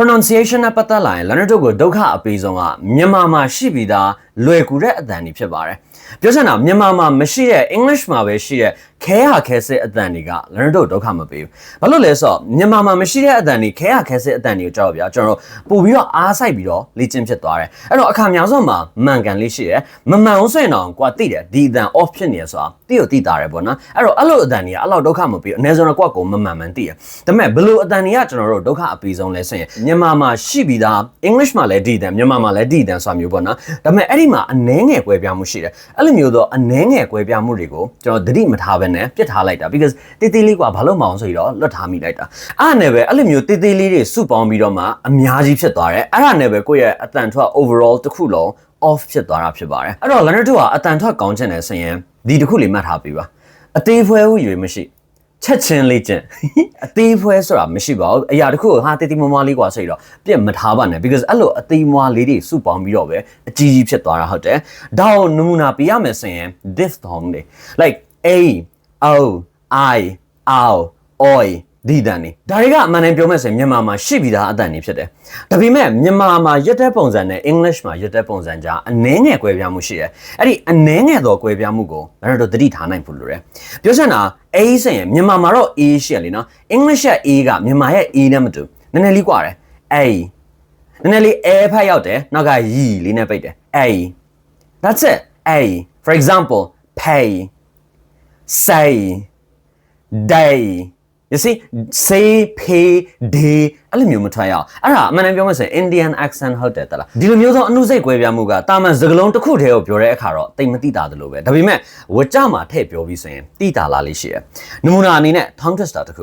pronunciation နဲ့ပတ်သက်လာရင် learner တို့ကိုဒုက္ခအပေးဆုံးကမြန်မာမှာရှိပြီးသား လွယ်ကူတဲ့အတန်တွေဖြစ်ပါတယ်ပြောချင်တာမြန်မာမှာမရှိတဲ့ English မှာပဲရှိတဲ့ခဲဟာခဲစစ်အတန်တွေက learner တို့ဒုက္ခမပေးဘူးဘာလို့လဲဆိုတော့မြန်မာမှာမရှိတဲ့အတန်တွေခဲဟာခဲစစ်အတန်တွေကိုကြောက်ဗျာကျွန်တော်တို့ပို့ပြီးတော့အားစိုက်ပြီးတော့လေ့ကျင့်ဖြစ်သွားတယ်အဲ့တော့အခါများဆုံးမှာမှန်ကန်လေးရှိတယ်မမှန်အောင်ဆိုရင်တော့ကွာသိတယ်ဒီအတန် off ဖြစ်နေရဆိုတာသိကိုသိတာတယ်ပေါ့နော်အဲ့တော့အဲ့လိုအတန်တွေကအဲ့လောက်ဒုက္ခမပေးဘူးအနည်းဆုံးတော့ကွာကိုမမှန်မှန်သိရဒါပေမဲ့ဘယ်လိုအတန်တွေကကျွန်တော်တို့ဒုက္ခအပေးဆုံးလဲဆိုရင်မြန်မာမှာရှိပြီးသား English မှာလည်းဒီအတန်မြန်မာမှာလည်းဒီအတန်ဆိုတာမျိုးပေါ့နော်ဒါပေမဲ့အဲ့ဒီမှာအနှဲငယ်ကွဲပြားမှုရှိတယ်အဲ့လိုမျိုးတော့အနှဲငယ်ကွဲပြားမှုတွေကိုကျွန်တော်သတိမထားဘဲနဲ့ပြစ်ထားလိုက်တာ because တေးသေးလေးกว่าဘာလို့မအောင်ဆိုပြီးတော့လွတ်ထားမိလိုက်တာအဲ့ဒါနဲ့ပဲအဲ့လိုမျိုးတေးသေးလေးတွေစုပေါင်းပြီးတော့မှအများကြီးဖြစ်သွားတယ်အဲ့ဒါနဲ့ပဲကိုယ့်ရဲ့အတန်ထွက် overall တစ်ခုလုံး off ဖြစ်သွားတာဖြစ်ပါတယ်အဲ့တော့ learner တို့ကအတန်ထွက်ကောင်းချင်တယ်ဆိုရင်ဒီတစ်ခုလေးမှတ်ထားပေးပါအသေးဖွဲဟုရွေမရှိ ချက်ချင်းလေးကျင့်အသေးဖွဲဆိုတာမရှိပါဘူးအရာတစ်ခုကိုဟာတေးသေးမွားမွားလေးกว่าဆိုပြီးတော့ပြက်မထားပါနဲ့ because အဲ့လိုအသေးမွားလေးတွေစုပေါင်းပြီးတော့ပဲအကြီးကြီးဖြစ်သွားတာဟုတ်တယ်ဒါကိုနမူနာပြရမယ်ဆိုရင် diphthong တွေ like a o i ow oi ဒီတန်နေဒါတွေကအမှန်တမ်းပြောမယ်ဆိုရင်မြန်မာမှာရှိပြီးသားအတန်တွေဖြစ်တယ်ဒါပေမဲ့မြန်မာမှာရွတ်တဲ့ပုံစံနဲ့ English မှာရွတ်တဲ့ပုံစံကြားအနှဲငယ်ကွဲပြားမှုရှိတယ်အဲ့ဒီအနှဲငယ်သောကွဲပြားမှုကိုကျွန်တော်တို့သတိထားနိုင်ဖို့လိုတယ်ပြောချင်တာ A ဆိုရင်မြန်မာမှာတော့ A ရှိရလေနော် English ရဲ့ A ကမြန်မာရဲ့ A နဲ့မတူနည်းနည်းလေးကွာတယ် A နည်းနည်းလေး A ဖက်ရောက်တယ်နောက်ကရီလေးနဲ့ပိတ်တယ် A That's it A for example pay say day you see say pay day အဲ့လိုမျိုးမထွက်ရအောင်အဲ့ဒါအမှန်တမ်းပြောမှဆိုရင် Indian accent ဟုတ်တယ်တလားဒီလိုမျိုးသောအနုစိတ်ကွဲပြားမှုကတာမန်စကားလုံးတစ်ခုတည်းကိုပြောတဲ့အခါတော့တိတ်မတိတာသလိုပဲဒါပေမဲ့ဝကြမှာထည့်ပြောပြီးဆိုရင်တိတာလာလေးရှိတယ်နမူနာအနေနဲ့ tongue twister တစ်ခု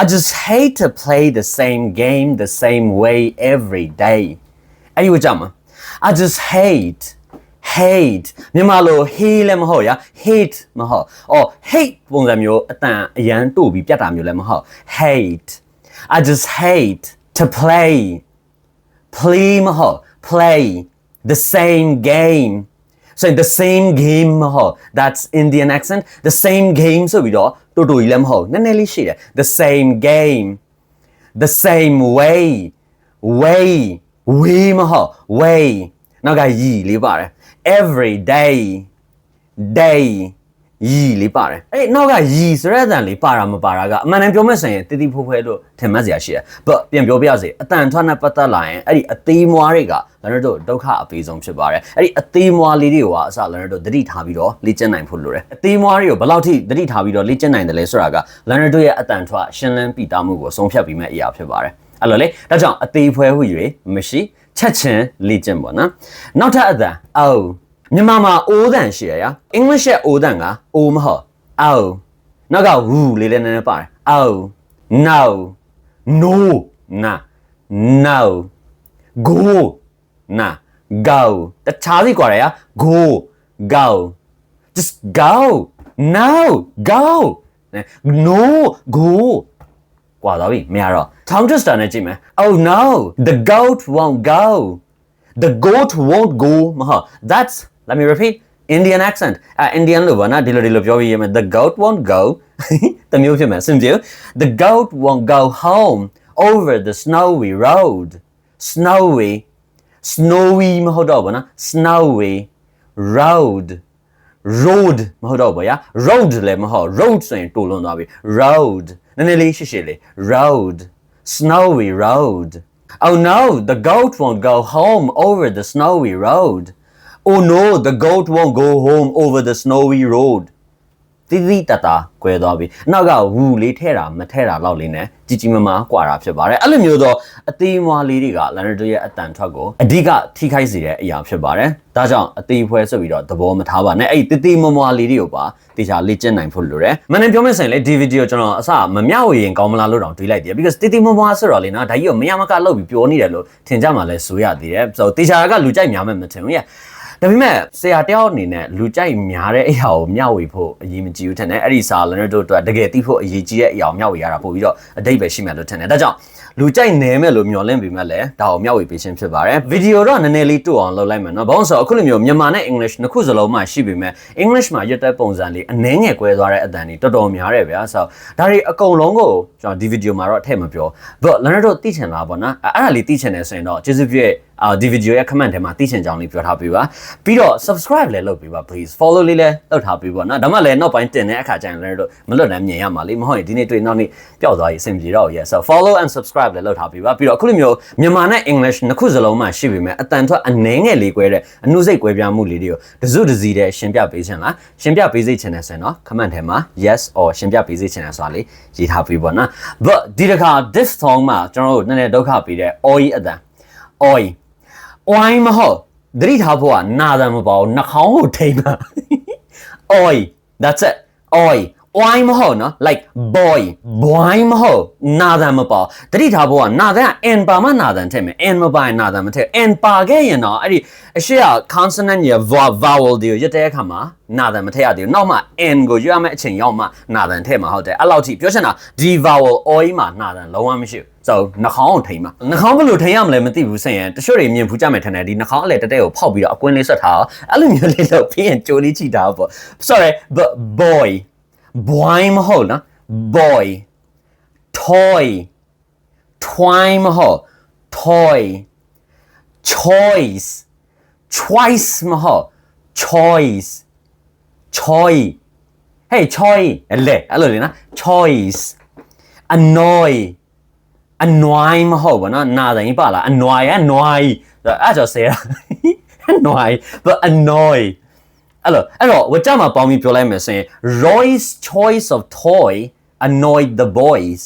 I just hate to play the same game the same way every day အဲ့ဒီဝကြမှာ I just hate hate မြန်မာလို hate လည်းမဟုတ်ရ hate မဟုတ်အော် hate ပုံစံမျိုးအတန်အရန်တို့ပြီးပြတ်တာမျိုးလည်းမဟုတ် hate I just hate to play play မဟုတ် play the same game so the same game မဟုတ် that's Indian accent the same game ဆိုပြီးတော့တူတူကြီးလည်းမဟုတ်နည်းနည်းလေးရှိတယ် the same game the same way way way မဟုတ် way နောက်ကရည်လေးပါတယ် every day day ရည်လေးပါတယ်အဲ့နောက်ကရည်ဆိုတဲ့အတန်လေးပါတာမပါတာကအမှန်တမ်းပြောမဲ့ဆိုရင်တတိဖိုးဖွဲလို့ထင်မှတ်စရာရှိတယ် but ပြန်ပြောပြရစေအတန်ထွက်နဲ့ပတ်သက်လာရင်အဲ့ဒီအသေးမွားတွေကကျွန်တော်တို့ဒုက္ခအပေးဆုံးဖြစ်ပါတယ်အဲ့ဒီအသေးမွားလေးတွေကအစကျွန်တော်တို့တတိထားပြီးတော့လေ့ကျင့်နိုင်ဖို့လိုတယ်အသေးမွားတွေကိုဘယ်လောက်ထိတတိထားပြီးတော့လေ့ကျင့်နိုင်တယ်လဲဆိုတာကလန်နာတို့ရဲ့အတန်ထွက်ရှင်းလင်းပြတာမှုကိုဆုံးဖြတ်ပြီးမဲ့အရာဖြစ်ပါတယ်အဲ့လိုလေဒါကြောင့်အသေးဖွဲဟု၍မရှိ ချက်ချင်းလေ့ကျင့်ပေါ့နော်နောက်ထပ်အတန်အော်မြန်မာမှာအိုးတန်ရှိရရ English ရဲ့အိုးတန်ကအိုးမဟုတ်အော်နောက်ကဝူလေးလည်းနည်းနည်းပါတယ်အော် no no na no go na go တခြားစီกว่าရရ go go just go no go no go ကွာသွားပြီမရတော့ tongue oh no! The goat won't go. The goat won't go. maha that's let me repeat Indian accent. အ Indian လို့ဗောနော်ဒီလိုဒီလိုပြောပြီးရေးမယ် the goat won't go. တမျိုးဖြစ်မယ်အဆင်ပြေ the goat won't go home over the snowy road. Snowy snowy မဟုတ်တော့ဗောနော် snowy road. Road မဟုတ်တော့ဗောရာ road လည်းမဟုတ် road ဆိုရင်တူလွန်သွားပြီ road na nilishi sili. Road. Snowy road. Oh no, the goat won't go home over the snowy road. Oh no, the goat won't go home over the snowy road. တိတိတတာကွဲသွားပြီနောက်ကဝူလေးထဲတာမထဲတာလောက်လေးနဲ့ကြီးကြီးမားမားကွာတာဖြစ်ပါတယ်အဲ့လိုမျိုးတော့အသေးမွားလေးတွေကလန်နတိုရဲ့အတန်ထွက်ကိုအဓိကထိခိုက်စေတဲ့အရာဖြစ်ပါတယ်ဒါကြောင့်အသေးဖွဲဆိုပြီးတော့သဘောမထားပါနဲ့အဲ့ဒီတိတိမွားမွားလေးတွေကိုပါတေချာလေ့ကျင့်နိုင်ဖို့လိုတယ်မနေ့ပြောမယ်ဆိုရင်လေဒီဗီဒီယိုကျွန်တော်အစမမျှဝေရင်ကောင်းမလားလို့တောင်တွေးလိုက်တယ် because တိတိမွားမွားဆိုတော့လေနော်ဒါကြီးကိုမရမကလောက်ပြီးပြောနေတယ်လို့ထင်ကြမှာလဲဆိုရသေးတယ်ဆိုတော့တေချာကလူကြိုက်များမယ်မထင်ဘူးရဲ့ ဒါပေမဲ့ဆရာတယောက်အနေနဲ့လူကြိုက်များတဲ့အရာကိုမျှဝေဖို့အရေးမကြီးဘူးထင်တယ်အဲ့ဒီစာလန်တို့အတွက်တကယ်သိဖို့အရေးကြီးတဲ့အရာကိုမျှဝေရတာပို့ပြီးတော့အတိတ်ပဲရှိမှလို့ထင်တယ်ဒါကြောင့် လူကြိုက်နေမဲ့လို့မျှော်လင့်ပြီးမှလည်းဒါကိုမျှဝေပေးခြင်းဖြစ်ပါတယ်ဗီဒီယိုတော့နည်းနည်းလေးတူအောင်လုပ်လိုက်မယ်နော်ဘာလို့ဆိုတော့အခုလိုမျိုးမြန်မာနဲ့ English နှစ်ခုစလုံးမှရှိပေမဲ့ English မှာရွတ်တဲ့ပုံစံလေးအနည်းငယ်ကွဲသွားတဲ့အတန်တွေတော်တော်များတယ်ဗျာဆိုတော့ဒါတွေအကုန်လုံးကိုကျွန်တော်ဒီဗီဒီယိုမှာတော့ထည့်မပြော but လမ်းတော့သိချင်လားပေါ့နော်အဲ့အဲ့ဒါလေးသိချင်တယ်ဆိုရင်တော့ကျေးဇူးပြုအာဒီဗီဒီယိုရဲ့ comment ထဲမှာသိချင်ကြောင်းလေးပြောထားပေးပါပြီးတော့ subscribe လည်းလုပ်ပေးပါ please follow လေးလည်းလုပ်ထားပေးပါနော်ဒါမှလည်းနောက်ပိုင်းတင်တဲ့အခါကျရင်လည်းတော့မလွတ်နိုင်မြင်ရမှာလေမဟုတ်ရင်ဒီနေ့တွေ့နောက်နေ့ပျောက်သွားရင်အဆင်ပြေတော့ရဲ့ so follow and subscribe လည်းလုပ်ထားပေးပါပြီးတော့အခုလိုမျိုးမြန်မာနဲ့ English နှစ်ခုစလုံးမှာရှိပေမဲ့အတန်ထွက်အနှဲငယ်လေးကွဲတဲ့အနုစိတ်ကွဲပြားမှုလေးတွေကိုတစုတစည်းတည်းရှင်းပြပေးချင်လားရှင်းပြပေးစေချင်တယ်ဆိုရင်တော့ comment ထဲမှာ yes or ရှင်းပြပေးစေချင်တယ်ဆိုတာလေးရေးထားပေးပါနော် but ဒီတစ်ခါ this song မှာကျွန်တော်တို့နည်းနည်းဒုက္ခပေးတဲ့ oi အတန် oi ဝိုင်းမဟုတ်သတိထားဖို့ကနာတယ်မပေါ့နှာခေါင်းကိုထိမ့်တာ oi that's it oi ဝိုင်းမဟုတ်နော် like boy ဘွိုင်းမဟုတ်နာတယ်မပေါ့သတိထားဖို့ကနာတယ်က n ပါမနာတယ်ထည့်မယ် n မပိုင်နာတယ်မထည့် n ပါခဲ့ရင်တော့အဲ့ဒီအရှိက consonant ရဲ့ vowel တွေကိုရွတ်တဲ့အခါမှာနာတယ်မထည့်ရသေးဘူးနောက်မှ n ကိုရွတ်ရမယ့်အချိန်ရောက်မှနာတယ်ထည့်မှာဟုတ်တယ်အဲ့လောက်ထိပြောချင်တာဒီ vowel oi မှာနာတယ်လုံးဝမရှိဘူးဆိုနှာခေါင်းကိုထိမ့်မှာနှာခေါင်းဘယ်လိုထိမ့်ရမလဲမသိဘူးဆိုရင်တချို့တွေမြင်ဖူးကြမယ်ထင်တယ်ဒီနှာခေါင်းအလဲတက်တဲ့ကိုဖောက်ပြီးတော့အကွင်းလေးဆွတ်ထားအောင်အဲ့လိုမျိုးလေးလုပ်ပြီးရင်ကြိုးလေးချိတာပေါ့ sorry but boy boy မဟုတ်နော် boy toy twine မဟုတ် toy choice choice မဟုတ် choice choice hey choice အဲ့လေအဲ့လိုလေနော် choice annoy annoy မဟုတ်ဘူးနော်နာတယ်ပါလား annoy annoy အဲ့ကြောင့်ဆဲ annoy but annoy အဲ့လိုအဲ့တော့ဝတ္တမှာပေါင်းပြီးပြောလိုက်မယ်ဆိုရင် Roy's choice of toy annoyed the boys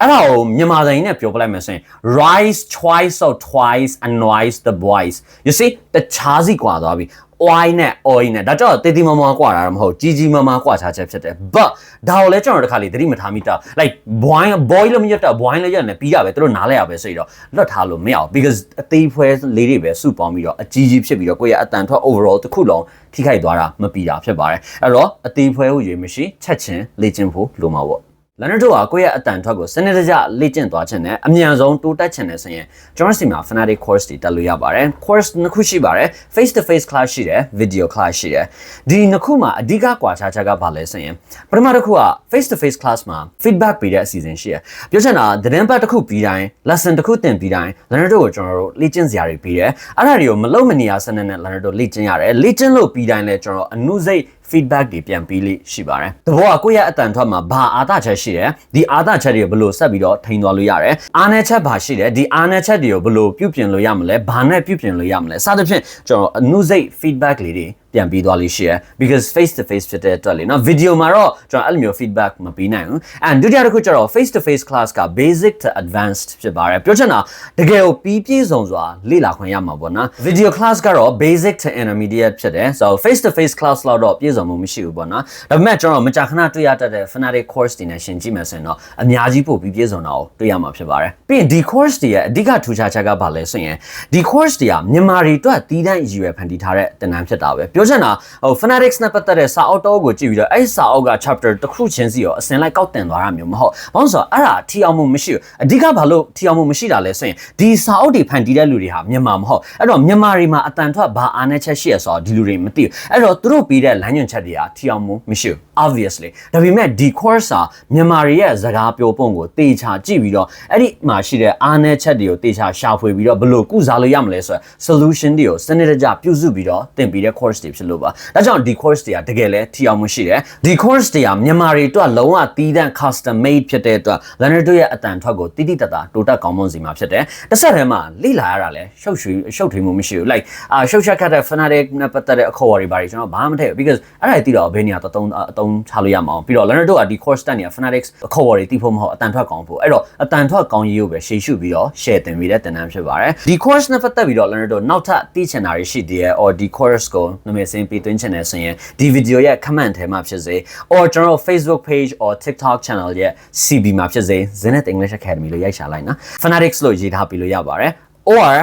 အဲ့ဒါကိုမြန်မာစာရင်းနဲ့ပြောပြလိုက်မယ်ဆိုရင် Roy's choice of toys annoys the boys you see တခြားစီကွာသွားပြီ oil နဲ့ oil နဲ့ဒါကြောင့်တေးတီမမကွာတာတော့မဟုတ်ကြီးကြီးမမကွာခြားချက်ဖြစ်တယ် but ဒါကိုလည်းကျွန်တော်တခါလေသတိမထားမိတာ like boy boy လို့မရတာ boy လည်းရတယ်ပြီးရပဲသူတို့နားလဲရပဲဆိုတော့လွတ်ထားလို့မရအောင် because အသေးဖွဲလေးတွေပဲစုပေါင်းပြီးတော့အကြီးကြီးဖြစ်ပြီးတော့ကိုယ့်ရဲ့အတန်ထွက် overall တစ်ခုလုံးထိခိုက်သွားတာမပြီးတာဖြစ်ပါတယ်အဲ့တော့အသေးဖွဲကိုရွေးမရှိချက်ချင်းလေ့ကျင့်ဖို့လိုမှာပေါ့ လန်နတို့ကကိုယ့်ရဲ့အတန်ထွက်ကိုစနစ်တကျလေ့ကျင့်သွားခြင်းနဲ့အမြန်ဆုံးတိုးတက်ခြင်းနဲ့ဆိုရင်ကျွန်တော်စီမှာ Fnatic course တွေတက်လို့ရပါတယ် course နှစ်ခုရှိပါတယ် face to face class ရှိတယ် video class ရှိတယ်ဒီနှစ်ခုမှာအဓိကကွာခြားချက်ကဘာလဲဆိုရင်ပထမတစ်ခုက face to face class မှာ feedback ပေးတဲ့အစီအစဉ်ရှိတယ်ပြောချင်တာသတင်းပတ်တစ်ခုပြီးတိုင်း lesson တစ်ခုသင်ပြီးတိုင်းလန်နတို့ကိုကျွန်တော်တို့လေ့ကျင့်စရာတွေပြီးတယ်အဲ့ဒါတွေကိုမလုံးမနေရစနစ်နဲ့လန်နတို့လေ့ကျင့်ရတယ်လေ့ကျင့်လို့ပြီးတိုင်းလဲကျွန်တော်အနုစိတ် feedback တွေပြန်ပြီးလိရှိပါတယ်။တဘောကကိုယ့်ရဲ့အတန်ထွက်မှာဘာအာသချက်ရှိတယ်။ဒီအာသချက်တွေဘယ်လိုဆက်ပြီးတော့ထိန်သွားလို့ရတယ်။အာနယ်ချက်ဘာရှိတယ်။ဒီအာနယ်ချက်တွေကိုဘယ်လိုပြုပြင်လို့ရမလဲ။ဘာနဲ့ပြုပြင်လို့ရမလဲ။စသဖြင့်ကျွန်တော်အနုစိတ် feedback လေးတွေ ပြန်ပြီးသွားလို့ရှိရယ် because face to face ဖြစ်တဲ့အတွက်လေနော် video မှာတော့ကျွန်တော်အဲ့လိုမျိုး feedback မပေးနိုင်ဘူး and ဒုတိယတစ်ခုကျတော့ face to face class က basic to advanced ဖြစ်ပါတယ်ပြောချင်တာတကယ်ကိုပြီးပြည့်စုံစွာလေ့လာခွင့်ရမှာပေါ့နော် video class ကတော့ basic to intermediate ဖြစ်တယ် so face to face class လောက်တော့ပြည့်စုံမှုမရှိဘူးပေါ့နော်ဒါပေမဲ့ကျွန်တော်မကြာခဏတွေ့ရတတ်တဲ့ fanatic course တွေနဲ့ရှင်ကြည့်မယ်ဆိုရင်တော့အများကြီးပို့ပြီးပြည့်စုံတာကိုတွေ့ရမှာဖြစ်ပါတယ်ပြီးရင်ဒီ course တွေရဲ့အဓိကထူးခြားချက်ကဘာလဲဆိုရင်ဒီ course တွေကမြန်မာတွေအတွက်တီးတန့်ရည်ရွယ်ဖန်တီးထားတဲ့သင်တန်းဖြစ်တာပဲပြောချင်တာဟို fanatics နဲ့ပတ်သက်တဲ့စာအုပ်တော့ကိုကြည့်ပြီးတော့အဲ့စာအုပ်က chapter တစ်ခုချင်းစီရောအစင်လိုက်ကောက်တင်သွားတာမျိုးမဟုတ်ဘာလို့ဆိုတော့အဲ့ဒါထီအောင်မှုမရှိဘူးအဓိကဘာလို့ထီအောင်မှုမရှိတာလဲဆိုရင်ဒီစာအုပ်တွေဖန်တီးတဲ့လူတွေဟာမြန်မာမဟုတ်အဲ့တော့မြန်မာတွေမှာအတန်ထွက်ဘာအားနဲ့ချက်ရှိရဆိုတော့ဒီလူတွေမသိဘူးအဲ့တော့သူတို့ပြီးတဲ့လမ်းညွှန်ချက်တွေကထီအောင်မှုမရှိဘူး obviously ဒါပေမဲ့ဒီ course ဟာမြန်မာတွေရဲ့စကားပြောပုံကိုတေချာကြည့်ပြီးတော့အဲ့ဒီမှာရှိတဲ့အားနဲ့ချက်တွေကိုတေချာရှာဖွေပြီးတော့ဘယ်လိုကုစားလို့ရမလဲဆိုတော့ solution တွေကိုစနစ်တကျပြုစုပြီးတော့သင်ပေးတဲ့ course တွေဖြစ်လို့ပါဒါကြောင့်ဒီ course တွေကတကယ်လဲထီအောင်မှုရှိတယ်ဒီ course တွေကမြန်မာတွေအတွက်လုံးဝတီးတန့် custom made ဖြစ်တဲ့အတွက် learner တို့ရဲ့အတန်ထွက်ကိုတိတိတတ်တာတိုးတက်ကောင်းမွန်စီမှာဖြစ်တယ်တစ်ဆက်တည်းမှာလေ့လာရတာလဲရှုပ်ရွှေရှုပ်ထွေးမှုမရှိဘူး like အာရှုပ်ချက်ခတ်တဲ့ fanatic နဲ့ပတ်သက်တဲ့အခေါ်အဝေါ်တွေဘာတွေကျွန်တော်ဘာမှမထည့်ဘူး because အဲ့ဒါတွေသိတော့ဘယ်နေရာတသုံးအသုံးချလို့ရမှာအောင်ပြီးတော့ learner တို့ကဒီ course တက်နေတာ fanatics အခေါ်အဝေါ်တွေသိဖို့မဟုတ်အတန်ထွက်ကောင်းဖို့အဲ့တော့အတန်ထွက်ကောင်းရေးကိုပဲရှေ့ရှုပြီးတော့ share တင်ပေးတဲ့တင်နန်းဖြစ်ပါတယ်ဒီ course နဲ့ပတ်သက်ပြီးတော့ learner တို့နောက်ထပ်သိချင်တာတွေရှိသေးတယ် or ဒီ course ကိုနာမည်စင်းပေးသွင်းချင်တယ်ဆိုရင်ဒီ video ရဲ့ comment ထဲမှာဖြစ်စေ or ကျွန်တော် Facebook page or TikTok channel ရဲ့ CB မှာဖြစ်စေ Zenith English Academy လို့ရိုက်ရှာလိုက်နော် fanatics လို့ရေးထားပြီးလို့ရပါတယ် or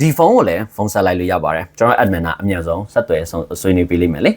ဒီဖုန်းကိုလည်းဖုန်းဆက်လိုက်လို့ရပါတယ်ကျွန်တော် admin ကအမြန်ဆုံးဆက်သွယ်ဆွေးနွေးပေးလိမ့်မယ်လေ